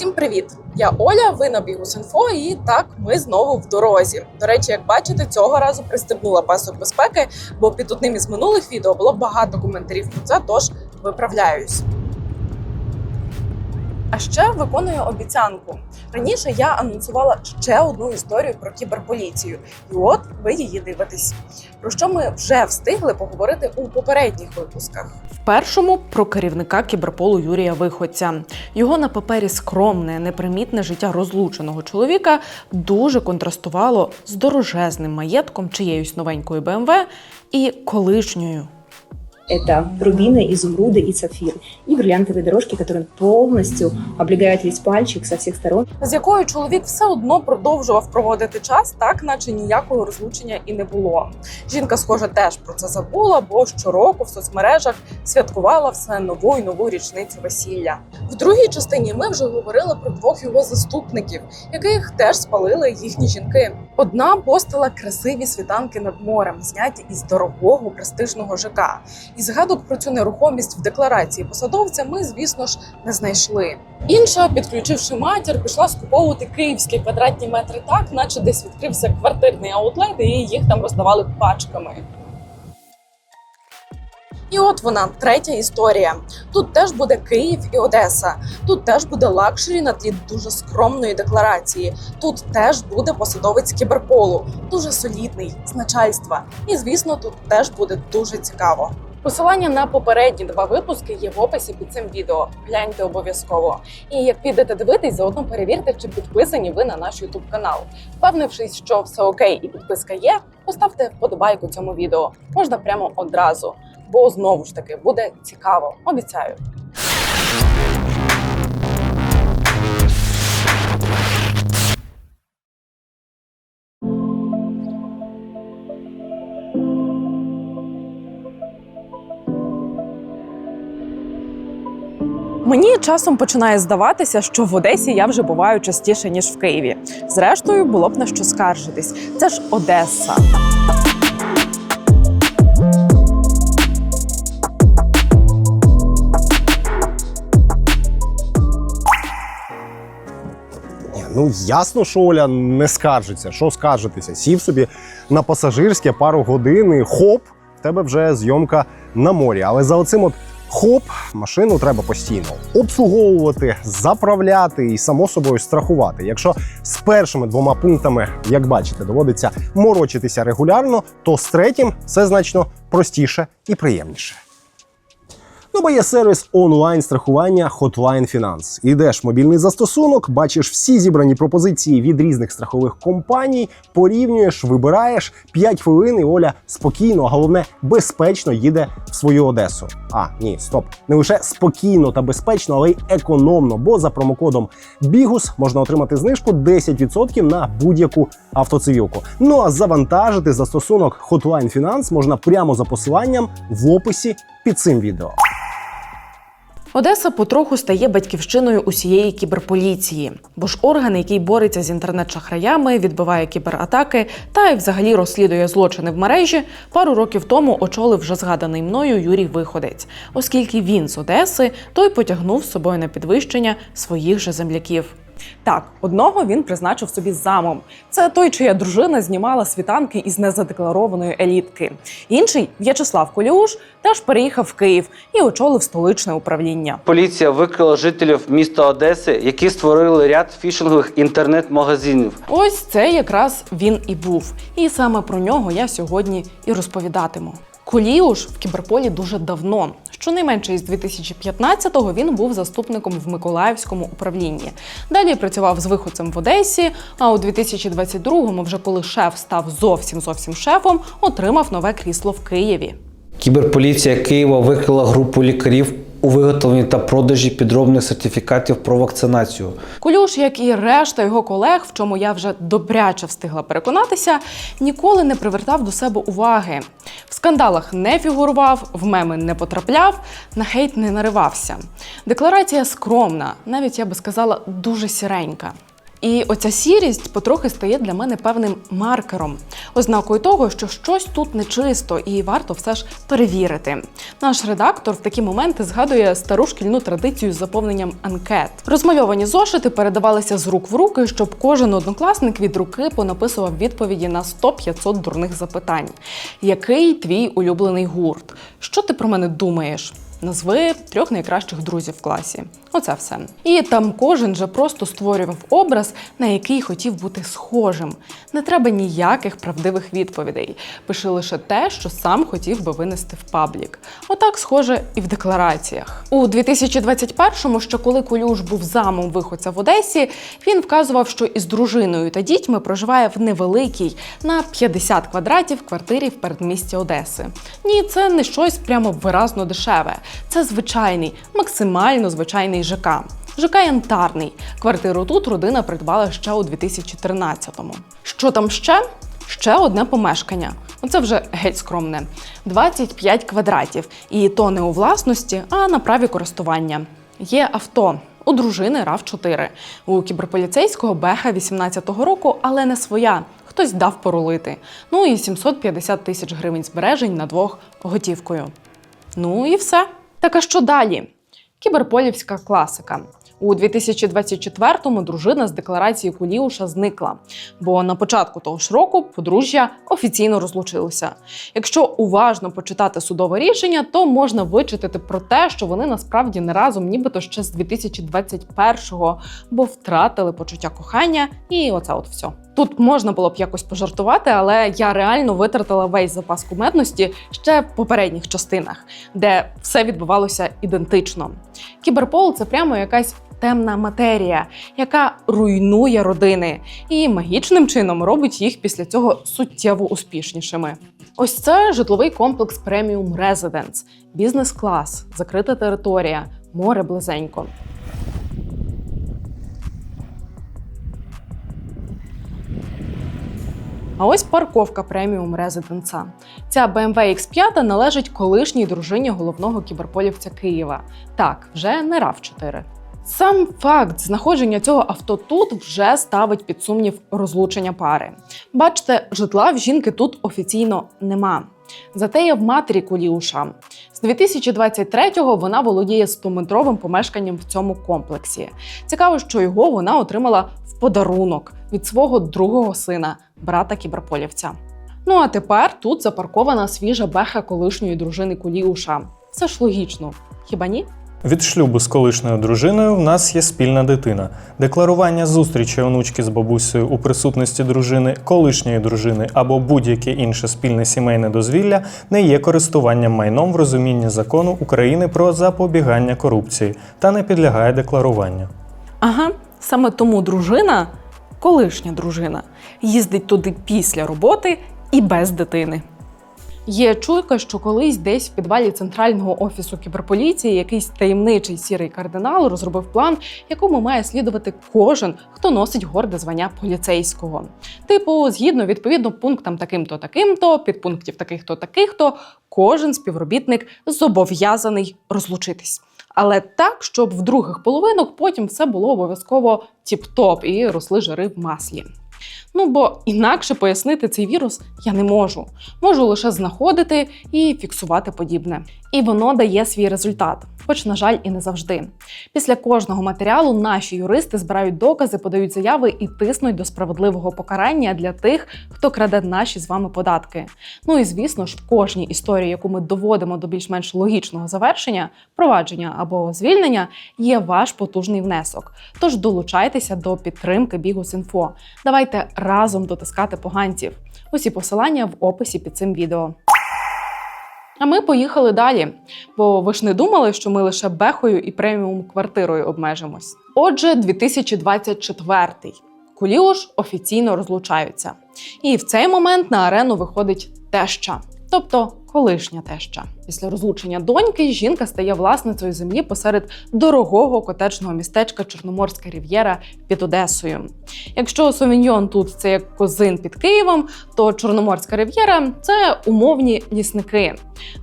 Всім привіт! Я Оля. Ви на Бігус.Інфо і так ми знову в дорозі. До речі, як бачите, цього разу пристебнула пасок безпеки, бо під одним із минулих відео було багато коментарів про це, тож виправляюсь. А ще виконую обіцянку. Раніше я анонсувала ще одну історію про кіберполіцію, і от ви її дивитесь. Про що ми вже встигли поговорити у попередніх випусках. В першому про керівника кіберполу Юрія Виходця. Його на папері скромне, непримітне життя розлученого чоловіка дуже контрастувало з дорожезним маєтком чиєюсь новенькою БМВ і колишньою. Это рубины, изумруды и сапфиры. И бриллиантовые дорожки, которые полностью облегают весь пальчик со всех сторон. з якою чоловік все одно продовжував проводити час, так наче ніякого розлучення і не було. Жінка, схоже, теж про це забула, бо щороку в соцмережах святкувала все нову і нову річницю весілля. В другій частині ми вже говорили про двох його заступників, яких теж спалили їхні жінки. Одна постила красиві світанки над морем, зняті із дорогого престижного ЖК. І згадок про цю нерухомість в декларації посадовця ми, звісно ж, не знайшли. Інша, підключивши матір, пішла скуповувати київські квадратні метри так, наче десь відкрився квартирний аутлет, і їх там роздавали пачками. І от вона, третя історія. Тут теж буде Київ і Одеса. Тут теж буде лакшері на тлі дуже скромної декларації. Тут теж буде посадовець кіберполу, дуже солідний з начальства. І звісно, тут теж буде дуже цікаво. Посилання на попередні два випуски є в описі під цим відео. Гляньте обов'язково. І як підете дивитись, заодно перевірте, чи підписані ви на наш YouTube канал. Впевнившись, що все окей і підписка є, поставте вподобайку цьому відео. Можна прямо одразу, бо знову ж таки буде цікаво. Обіцяю. Мені часом починає здаватися, що в Одесі я вже буваю частіше ніж в Києві. Зрештою, було б на що скаржитись. Це ж Одеса. Ну ясно, що Оля не скаржиться. Що скаржитися? Сів собі на пасажирське пару годин і хоп, в тебе вже зйомка на морі. Але за оцим от хоп, машину треба постійно обслуговувати, заправляти і само собою страхувати. Якщо з першими двома пунктами, як бачите, доводиться морочитися регулярно, то з третім все значно простіше і приємніше. Ну, бо є сервіс онлайн страхування Hotline Finance. Ідеш в мобільний застосунок, бачиш всі зібрані пропозиції від різних страхових компаній, порівнюєш, вибираєш 5 хвилин, і Оля спокійно, а головне безпечно їде в свою Одесу. А ні, стоп, не лише спокійно та безпечно, але й економно. Бо за промокодом Бігус можна отримати знижку 10% на будь-яку автоцивілку. Ну а завантажити застосунок Hotline Finance можна прямо за посиланням в описі під цим відео. Одеса потроху стає батьківщиною усієї кіберполіції, бо ж орган, який бореться з інтернет-шахраями, відбиває кібератаки та й взагалі розслідує злочини в мережі, пару років тому очолив вже згаданий мною Юрій Виходець, оскільки він з Одеси, той потягнув з собою на підвищення своїх же земляків. Так, одного він призначив собі замом. Це той, чия дружина знімала світанки із незадекларованої елітки. Інший В'ячеслав Коліуш теж переїхав в Київ і очолив столичне управління. Поліція викрила жителів міста Одеси, які створили ряд фішингових інтернет-магазинів. Ось це якраз він і був. І саме про нього я сьогодні і розповідатиму. Коліуш в кіберполі дуже давно. Щонайменше із 2015-го він був заступником в Миколаївському управлінні. Далі працював з виходцем в Одесі. А у 2022-му, вже коли шеф став зовсім зовсім шефом, отримав нове крісло в Києві. Кіберполіція Києва викрила групу лікарів у виготовленні та продажі підробних сертифікатів про вакцинацію. Кулюш, як і решта його колег, в чому я вже добряче встигла переконатися, ніколи не привертав до себе уваги. В скандалах не фігурував, в меми не потрапляв, на хейт не наривався. Декларація скромна, навіть я би сказала, дуже сіренька. І оця сірість потрохи стає для мене певним маркером, ознакою того, що щось тут нечисто, і варто все ж перевірити. Наш редактор в такі моменти згадує стару шкільну традицію з заповненням анкет. Розмальовані зошити передавалися з рук в руки, щоб кожен однокласник від руки понаписував відповіді на 100-500 дурних запитань. Який твій улюблений гурт? Що ти про мене думаєш? Назви трьох найкращих друзів в класі. Оце все. І там кожен же просто створював образ, на який хотів бути схожим. Не треба ніяких правдивих відповідей. Пиши лише те, що сам хотів би винести в паблік. Отак схоже і в деклараціях. У 2021-му, ще коли Колюш був замом виходця в Одесі, він вказував, що із дружиною та дітьми проживає в невеликій на 50 квадратів квартирі в передмісті Одеси. Ні, це не щось прямо виразно дешеве. Це звичайний, максимально звичайний ЖК. ЖК Янтарний. Квартиру тут родина придбала ще у 2013-му. Що там ще? Ще одне помешкання. Оце вже геть скромне. 25 квадратів. І то не у власності, а на праві користування. Є авто. У дружини rav 4 у кіберполіцейського беха 18-го року, але не своя. Хтось дав порулити. Ну і 750 тисяч гривень збережень на двох готівкою. Ну і все. Так а що далі? Кіберполівська класика. У 2024-му дружина з декларації Куліуша зникла, бо на початку того ж року подружжя офіційно розлучилося. Якщо уважно почитати судове рішення, то можна вичитати про те, що вони насправді не разом, нібито ще з 2021-го, бо втратили почуття кохання, і оце от все. Тут можна було б якось пожартувати, але я реально витратила весь запас кумедності ще в попередніх частинах, де все відбувалося ідентично. Кіберпол це прямо якась темна матерія, яка руйнує родини і магічним чином робить їх після цього суттєво успішнішими. Ось це житловий комплекс Premium Residence, бізнес-клас, закрита територія, море близенько. А ось парковка преміум резиденса. Ця BMW X5 належить колишній дружині головного кіберполівця Києва. Так, вже не rav 4 Сам факт знаходження цього авто тут вже ставить під сумнів розлучення пари. Бачите, житла в жінки тут офіційно нема. Зате є в матері Куліуша. З 2023-го вона володіє 100-метровим помешканням в цьому комплексі. Цікаво, що його вона отримала в подарунок від свого другого сина, брата кіберполівця. Ну а тепер тут запаркована свіжа беха колишньої дружини Куліуша. Все ж логічно, хіба ні? Від шлюбу з колишньою дружиною в нас є спільна дитина. Декларування зустрічі онучки з бабусею у присутності дружини, колишньої дружини або будь-яке інше спільне сімейне дозвілля не є користуванням майном в розумінні закону України про запобігання корупції та не підлягає декларуванню. Ага, саме тому дружина, колишня дружина, їздить туди після роботи і без дитини. Є чуйка, що колись десь в підвалі центрального офісу кіберполіції якийсь таємничий сірий кардинал розробив план, якому має слідувати кожен, хто носить горде звання поліцейського. Типу, згідно відповідно пунктам таким-то, таким-то, підпунктів таких-то, таких-то, кожен співробітник зобов'язаний розлучитись. Але так, щоб в других половинок потім все було обов'язково тіп-топ і росли жири в маслі. Ну бо інакше пояснити цей вірус я не можу. Можу лише знаходити і фіксувати подібне. І воно дає свій результат, хоч, на жаль, і не завжди. Після кожного матеріалу наші юристи збирають докази, подають заяви і тиснуть до справедливого покарання для тих, хто краде наші з вами податки. Ну і звісно ж, в кожній історії, яку ми доводимо до більш-менш логічного завершення, провадження або звільнення, є ваш потужний внесок. Тож долучайтеся до підтримки Бігус.Інфо. Давайте дотискати поганців. Усі посилання в описі під цим відео. А ми поїхали далі, бо ви ж не думали, що ми лише бехою і преміум квартирою обмежимось. Отже, 2024. Куліуш офіційно розлучаються. І в цей момент на арену виходить теща, тобто колишня теща. Після розлучення доньки жінка стає власницею землі посеред дорогого котеджного містечка Чорноморська Рів'єра під Одесою. Якщо Совіньйон тут це як козин під Києвом, то Чорноморська Рів'єра це умовні лісники,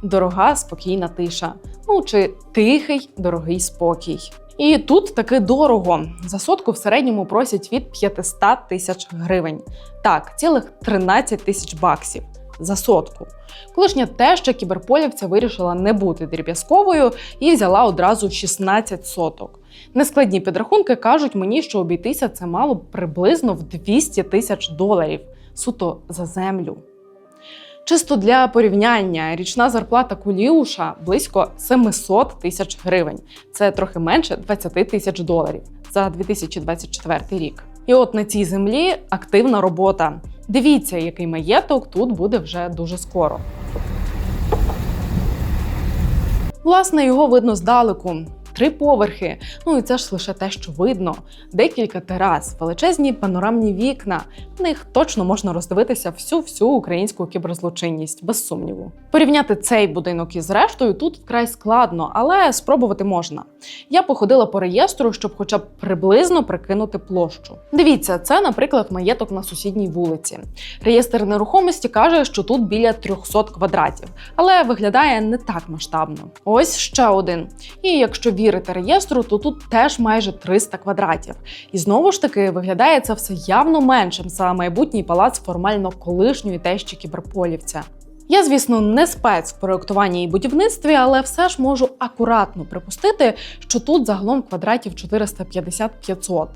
дорога спокійна тиша. Ну чи тихий, дорогий спокій. І тут таки дорого. За сотку в середньому просять від 500 тисяч гривень. Так, цілих 13 тисяч баксів за сотку. Колишня теща кіберполівця вирішила не бути дріб'язковою і взяла одразу 16 соток. Нескладні підрахунки кажуть мені, що обійтися це мало приблизно в 200 тисяч доларів суто за землю. Чисто для порівняння, річна зарплата Куліуша близько 700 тисяч гривень. Це трохи менше 20 тисяч доларів за 2024 рік. І от на цій землі активна робота. Дивіться, який маєток тут буде вже дуже скоро. Власне, його видно здалеку. Три поверхи. Ну і це ж лише те, що видно. Декілька терас, величезні панорамні вікна. В них точно можна роздивитися всю всю українську кіберзлочинність, без сумніву. Порівняти цей будинок із рештою тут вкрай складно, але спробувати можна. Я походила по реєстру, щоб хоча б приблизно прикинути площу. Дивіться, це, наприклад, маєток на сусідній вулиці. Реєстр нерухомості каже, що тут біля 300 квадратів, але виглядає не так масштабно. Ось ще один. І якщо вірити реєстру, то тут теж майже 300 квадратів. І знову ж таки виглядає це все явно меншим за майбутній палац формально колишньої тещі кіберполівця. Я, звісно, не спец в проєктуванні і будівництві, але все ж можу акуратно припустити, що тут загалом квадратів 450-500.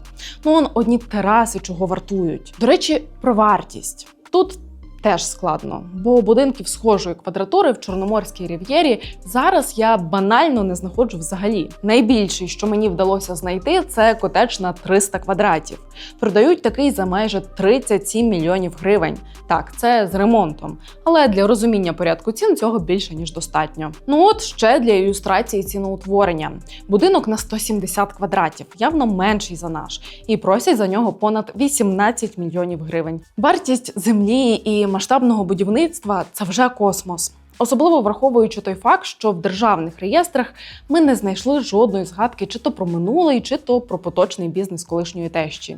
Ну он одні тераси чого вартують. До речі, про вартість. Тут теж складно, бо будинків схожої квадратури в Чорноморській рів'єрі зараз я банально не знаходжу взагалі. Найбільший, що мені вдалося знайти, це котедж на 300 квадратів. Продають такий за майже 37 мільйонів гривень. Так, це з ремонтом. Але для розуміння порядку цін цього більше ніж достатньо. Ну от ще для ілюстрації ціноутворення. Будинок на 170 квадратів, явно менший за наш, і просять за нього понад 18 мільйонів гривень. Вартість землі і масштабного будівництва це вже космос. Особливо враховуючи той факт, що в державних реєстрах ми не знайшли жодної згадки чи то про минулий, чи то про поточний бізнес колишньої тещі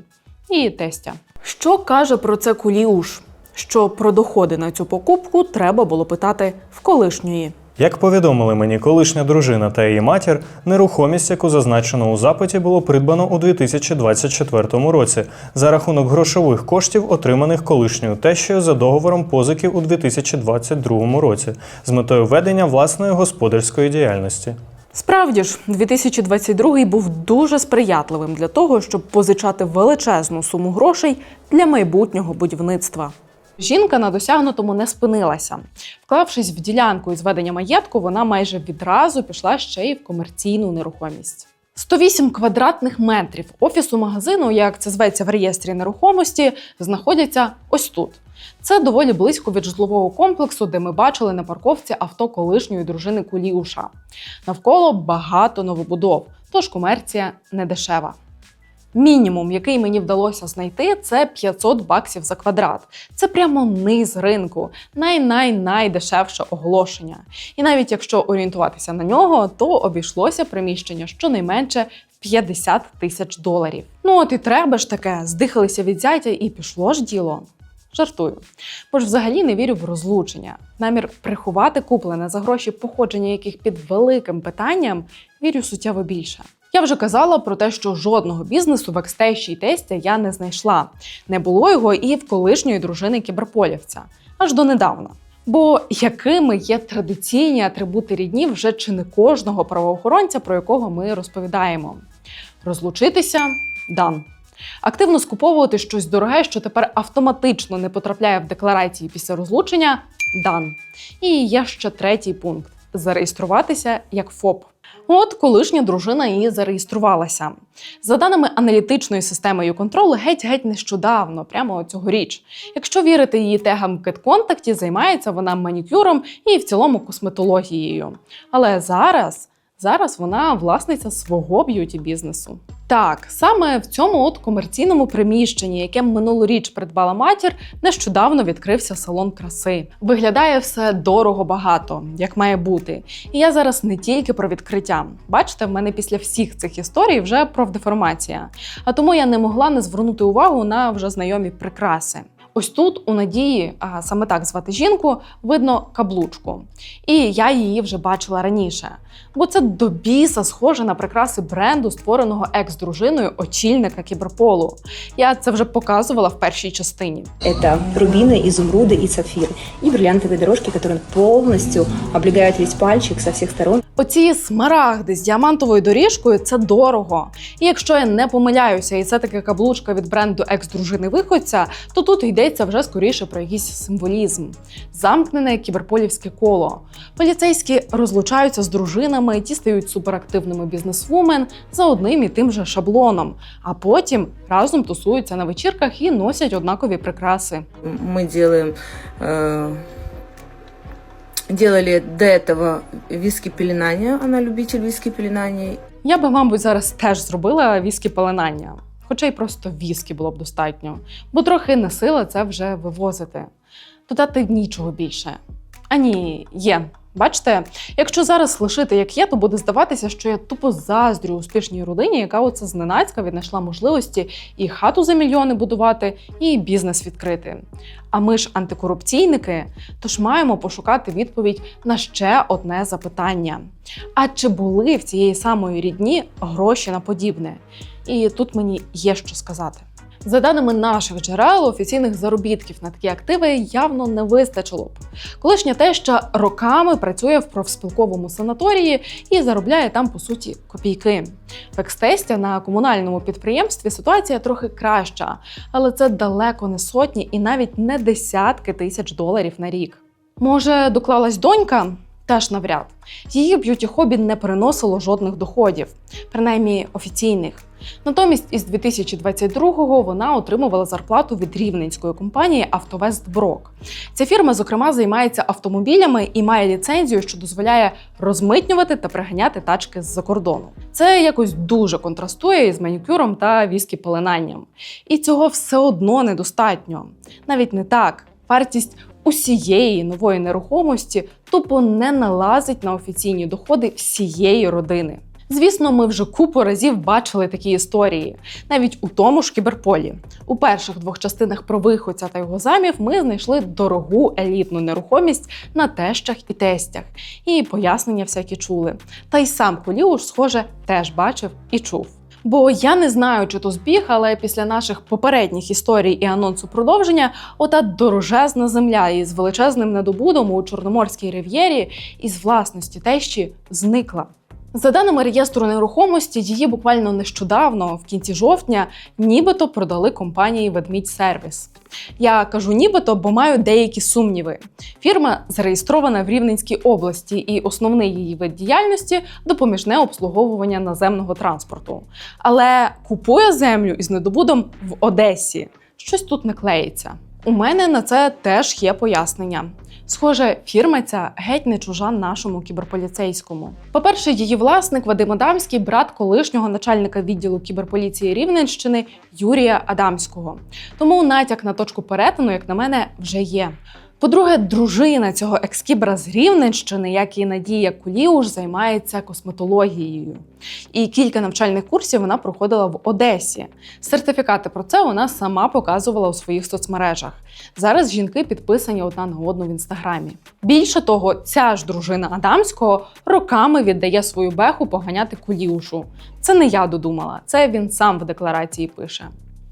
і тестя. Що каже про це Куліуш? Що про доходи на цю покупку треба було питати в колишньої. Як повідомили мені колишня дружина та її матір, нерухомість, яку зазначено у запиті, було придбано у 2024 році за рахунок грошових коштів, отриманих колишньою тещею за договором позиків у 2022 році з метою ведення власної господарської діяльності. Справді ж, 2022 був дуже сприятливим для того, щоб позичати величезну суму грошей для майбутнього будівництва. Жінка на досягнутому не спинилася. Вклавшись в ділянку із ведення маєтку, вона майже відразу пішла ще й в комерційну нерухомість. 108 квадратних метрів офісу магазину, як це зветься в реєстрі нерухомості, знаходяться ось тут. Це доволі близько від житлового комплексу, де ми бачили на парковці авто колишньої дружини Куліуша. Навколо багато новобудов, тож комерція не дешева. Мінімум, який мені вдалося знайти, це 500 баксів за квадрат. Це прямо низ ринку, най-най-найдешевше оголошення. І навіть якщо орієнтуватися на нього, то обійшлося приміщення щонайменше 50 тисяч доларів. Ну от і треба ж таке, здихалися від зятя і пішло ж діло. Жартую. Бо ж взагалі не вірю в розлучення. Намір приховати куплене за гроші, походження яких під великим питанням, вірю суттєво більше. Я вже казала про те, що жодного бізнесу в екстейші тестя я не знайшла. Не було його і в колишньої дружини кіберполівця, аж донедавна. Бо якими є традиційні атрибути рідні вже чи не кожного правоохоронця, про якого ми розповідаємо? Розлучитися дан. Активно скуповувати щось дороге, що тепер автоматично не потрапляє в декларації після розлучення дан. І є ще третій пункт: зареєструватися як ФОП. От колишня дружина і зареєструвалася. За даними аналітичної системи YouControl, геть-геть нещодавно, прямо цьогоріч. Якщо вірити її тегам Кетконтакті, займається вона манікюром і в цілому косметологією. Але зараз, зараз вона власниця свого б'юті бізнесу. Так, саме в цьому от комерційному приміщенні, яке минулоріч придбала матір, нещодавно відкрився салон краси. Виглядає все дорого багато, як має бути. І я зараз не тільки про відкриття. Бачите, в мене після всіх цих історій вже профдеформація. А тому я не могла не звернути увагу на вже знайомі прикраси. Ось тут у Надії, а саме так звати жінку, видно каблучку. І я її вже бачила раніше. Бо це до біса схоже на прикраси бренду, створеного екс-дружиною очільника кіберполу. Я це вже показувала в першій частині. Это рубины, изумруды и сапфиры. И бриллиантовые дорожки, которые полностью облегают весь пальчик со всех сторон. Оці смарагди з діамантовою доріжкою це дорого. І якщо я не помиляюся, і це таки каблучка від бренду екс-дружини виходця, то тут йдеться вже скоріше про якийсь символізм. Замкнене кіберполівське коло. Поліцейські розлучаються з дружинами, ті стають суперактивними бізнесвумен за одним і тим же шаблоном, а потім разом тусуються на вечірках і носять однакові прикраси. мы делаем, э, делали до этого виски пеленания, она любитель виски пеленания. Я би, мабуть, зараз теж зробила віскі пеленання. Хоча й просто віскі було б достатньо, бо трохи не сила це вже вивозити. Додати нічого більше. А ні, є. Бачите, якщо зараз лишити як є, то буде здаватися, що я тупо заздрю успішній родині, яка оце зненацька віднайшла можливості і хату за мільйони будувати, і бізнес відкрити. А ми ж антикорупційники, тож маємо пошукати відповідь на ще одне запитання: а чи були в цієї самої рідні гроші на подібне? І тут мені є що сказати. За даними наших джерел, офіційних заробітків на такі активи явно не вистачило б. Колишня теща роками працює в профспілковому санаторії і заробляє там по суті копійки. В екстестя на комунальному підприємстві ситуація трохи краща, але це далеко не сотні і навіть не десятки тисяч доларів на рік. Може, доклалась донька? Теж навряд. Її б'юті хобі не приносило жодних доходів, принаймні офіційних. Натомість із 2022-го вона отримувала зарплату від рівненської компанії «Автовестброк». Ця фірма, зокрема, займається автомобілями і має ліцензію, що дозволяє розмитнювати та приганяти тачки з-за кордону. Це якось дуже контрастує із манікюром та віскі пеленанням. І цього все одно недостатньо. Навіть не так. Вартість усієї нової нерухомості тупо не налазить на офіційні доходи всієї родини. Звісно, ми вже купу разів бачили такі історії, навіть у тому ж кіберполі. У перших двох частинах про виходця та його замів ми знайшли дорогу елітну нерухомість на тещах і тестях, і пояснення всякі чули. Та й сам Коліуш, схоже, теж бачив і чув. Бо я не знаю, чи то збіг, але після наших попередніх історій і анонсу продовження, ота дорожезна земля із величезним недобудом у Чорноморській рив'єрі із власності тещі зникла. За даними реєстру нерухомості, її буквально нещодавно, в кінці жовтня, нібито продали компанії Ведмідь Сервіс. Я кажу нібито, бо маю деякі сумніви. Фірма зареєстрована в Рівненській області, і основний її вид діяльності допоміжне обслуговування наземного транспорту. Але купує землю із недобудом в Одесі. Щось тут не клеїться. У мене на це теж є пояснення. Схоже, фірма ця геть не чужа нашому кіберполіцейському. По-перше, її власник Вадим Адамський, брат колишнього начальника відділу кіберполіції Рівненщини Юрія Адамського. Тому натяк на точку перетину, як на мене, вже є. По-друге, дружина цього екскібра з Рівненщини, як і Надія Куліуш, займається косметологією. І кілька навчальних курсів вона проходила в Одесі. Сертифікати про це вона сама показувала у своїх соцмережах. Зараз жінки підписані одна на одну в інстаграмі. Більше того, ця ж дружина Адамського роками віддає свою беху поганяти Куліушу. Це не я додумала, це він сам в декларації пише.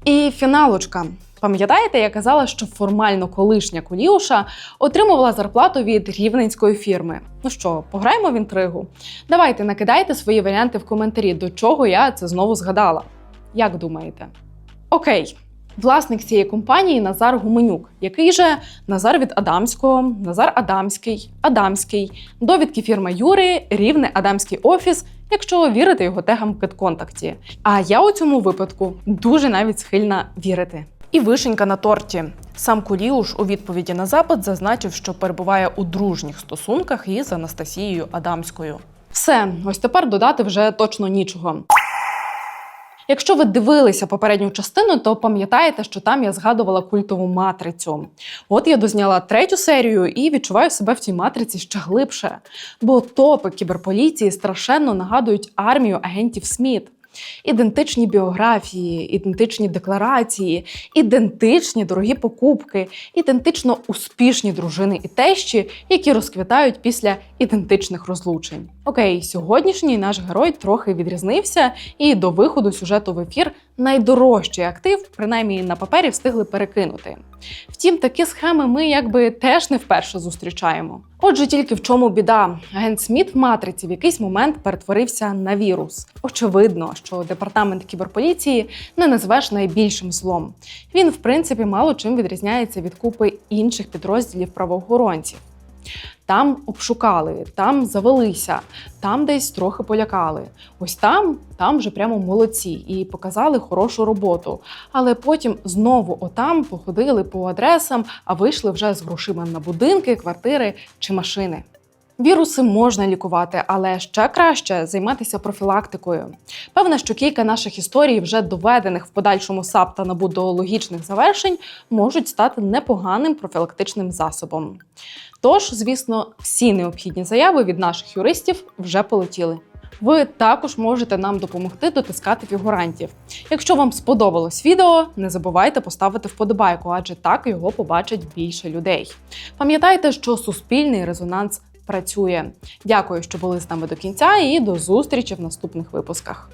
І фіналочка. Пам'ятаєте, я казала, що формально колишня Куліуша отримувала зарплату від рівненської фірми. Ну що, пограємо в інтригу? Давайте накидайте свої варіанти в коментарі, до чого я це знову згадала. Як думаєте? Окей. Власник цієї компанії Назар Гуменюк, який же Назар від Адамського, Назар Адамський, Адамський, довідки фірми Юри, рівне Адамський офіс, якщо вірити його тегам в GetContact. А я у цьому випадку дуже навіть схильна вірити. І вишенька на торті. Сам Куліуш у відповіді на запит зазначив, що перебуває у дружніх стосунках із Анастасією Адамською. Все, ось тепер додати вже точно нічого. Якщо ви дивилися попередню частину, то пам'ятаєте, що там я згадувала культову матрицю. От я дозняла третю серію і відчуваю себе в цій матриці ще глибше. Бо топи кіберполіції страшенно нагадують армію агентів Сміт. Ідентичні біографії, ідентичні декларації, ідентичні дорогі покупки, ідентично успішні дружини і тещі, які розквітають після ідентичних розлучень. Окей, сьогоднішній наш герой трохи відрізнився, і до виходу сюжету в ефір найдорожчий актив, принаймні на папері, встигли перекинути. Втім, такі схеми ми якби теж не вперше зустрічаємо. Отже, тільки в чому біда? Агент Сміт в матриці в якийсь момент перетворився на вірус. Очевидно, що департамент кіберполіції не назвеш найбільшим злом. Він, в принципі, мало чим відрізняється від купи інших підрозділів правоохоронців. Там обшукали, там завелися, там десь трохи полякали. Ось там, там вже прямо молодці і показали хорошу роботу. Але потім знову отам походили по адресам, а вийшли вже з грошима на будинки, квартири чи машини. Віруси можна лікувати, але ще краще займатися профілактикою. Певне, що кілька наших історій, вже доведених в подальшому САП та НАБУ до логічних завершень, можуть стати непоганим профілактичним засобом. Тож, звісно, всі необхідні заяви від наших юристів вже полетіли. Ви також можете нам допомогти дотискати фігурантів. Якщо вам сподобалось відео, не забувайте поставити вподобайку, адже так його побачить більше людей. Пам'ятайте, що суспільний резонанс працює. Дякую, що були з нами до кінця, і до зустрічі в наступних випусках.